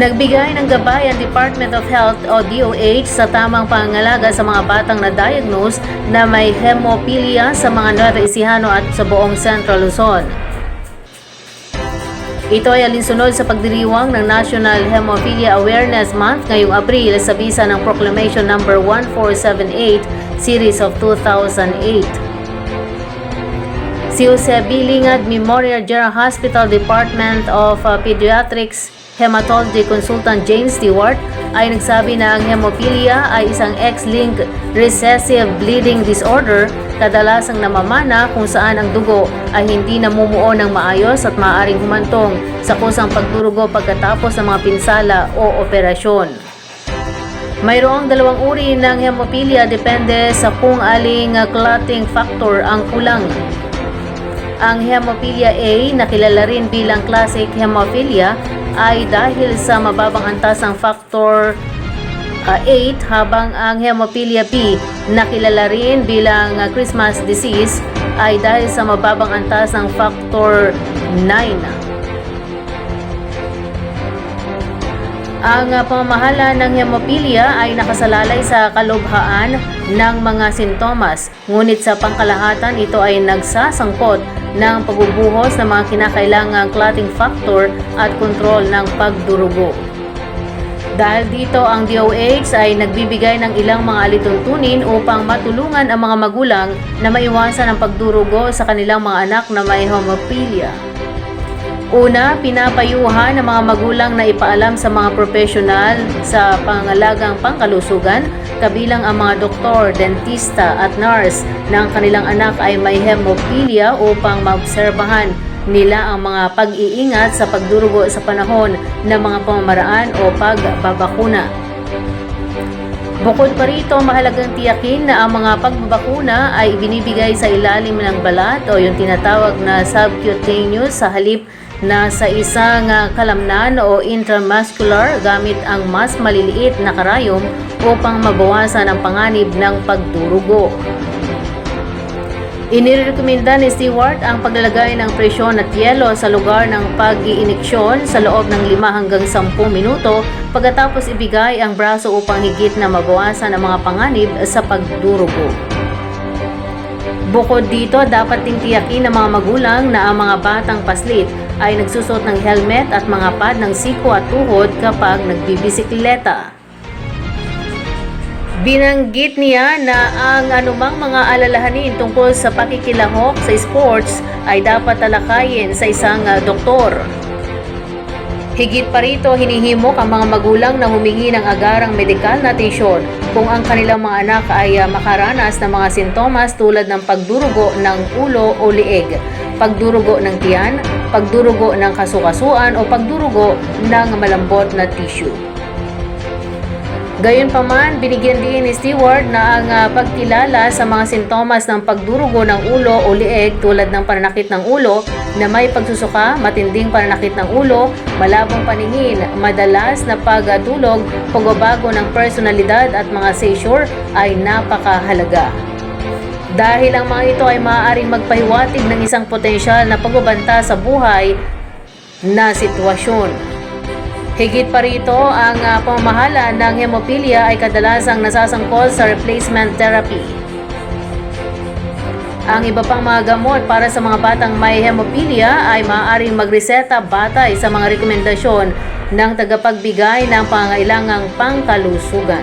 Nagbigay ng gabay ang Department of Health o DOH sa tamang pangangalaga sa mga batang na-diagnose na may hemophilia sa mga Nueva Ecija at sa buong Central Luzon. Ito ay alinsunod sa pagdiriwang ng National Hemophilia Awareness Month ngayong Abril sa bisa ng Proclamation No. 1478 Series of 2008. Jose Bilingad Memorial General Hospital Department of uh, Pediatrics Hematology Consultant James Stewart ay nagsabi na ang hemophilia ay isang X-linked recessive bleeding disorder kadalasang namamana kung saan ang dugo ay hindi namumuo ng maayos at maaaring humantong sa kusang pagdurugo pagkatapos ng mga pinsala o operasyon. Mayroong dalawang uri ng hemophilia depende sa kung aling clotting factor ang kulang. Ang hemophilia A na kilala rin bilang classic hemophilia ay dahil sa mababang antas ng factor uh, 8 habang ang hemophilia B na kilala rin bilang uh, Christmas disease ay dahil sa mababang antas ng factor 9. Ang uh, pamamahala ng hemophilia ay nakasalalay sa kalubhaan ng mga sintomas, ngunit sa pangkalahatan ito ay nagsasangkot ng pagbubuhos ng mga kinakailangang clotting factor at kontrol ng pagdurugo. Dahil dito ang DOH ay nagbibigay ng ilang mga alituntunin upang matulungan ang mga magulang na maiwasan ang pagdurugo sa kanilang mga anak na may hemophilia. Una, pinapayuhan ng mga magulang na ipaalam sa mga profesional sa pangangalagang pangkalusugan, kabilang ang mga doktor, dentista at nurse na ang kanilang anak ay may hemophilia upang maobserbahan nila ang mga pag-iingat sa pagdurugo sa panahon ng mga pamamaraan o pagbabakuna. Bukod pa rito, mahalagang tiyakin na ang mga pagbabakuna ay binibigay sa ilalim ng balat o yung tinatawag na subcutaneous sa halip na sa isang kalamnan o intramuscular gamit ang mas maliliit na karayom upang mabawasan ang panganib ng pagdurugo. Inirekomenda ni Stewart ang paglalagay ng presyon at yelo sa lugar ng pag-iiniksyon sa loob ng 5 hanggang 10 minuto pagkatapos ibigay ang braso upang higit na mabawasan ang mga panganib sa pagdurugo. Bukod dito, dapat ding tiyakin ng mga magulang na ang mga batang paslit ay nagsusot ng helmet at mga pad ng siko at tuhod kapag nagbibisikleta. Binanggit niya na ang anumang mga alalahanin tungkol sa pakikilahok sa sports ay dapat talakayin sa isang ah, doktor. Higit pa rito, hinihimok ang mga magulang na humingi ng agarang medikal na atensyon kung ang kanilang mga anak ay ah, makaranas ng mga sintomas tulad ng pagdurugo ng ulo o lieg, pagdurugo ng tiyan, pagdurugo ng kasukasuan o pagdurugo ng malambot na tissue. Gayunpaman, binigyan din ni Stewart na ang ah, pagkilala sa mga sintomas ng pagdurugo ng ulo o lieg tulad ng pananakit ng ulo na may pagsusuka, matinding pananakit ng ulo, malabong paningin, madalas na pagtulog, pagbabago ng personalidad at mga seizure ay napakahalaga. Dahil ang mga ito ay maaaring magpahiwatig ng isang potensyal na pagbabanta sa buhay na sitwasyon. Higit pa rito, ang uh, pamamahala ng hemophilia ay kadalasang nasasangkol sa replacement therapy. Ang iba pang mga gamot para sa mga batang may hemophilia ay maaaring magreseta batay sa mga rekomendasyon ng tagapagbigay ng pangailangang pangkalusugan.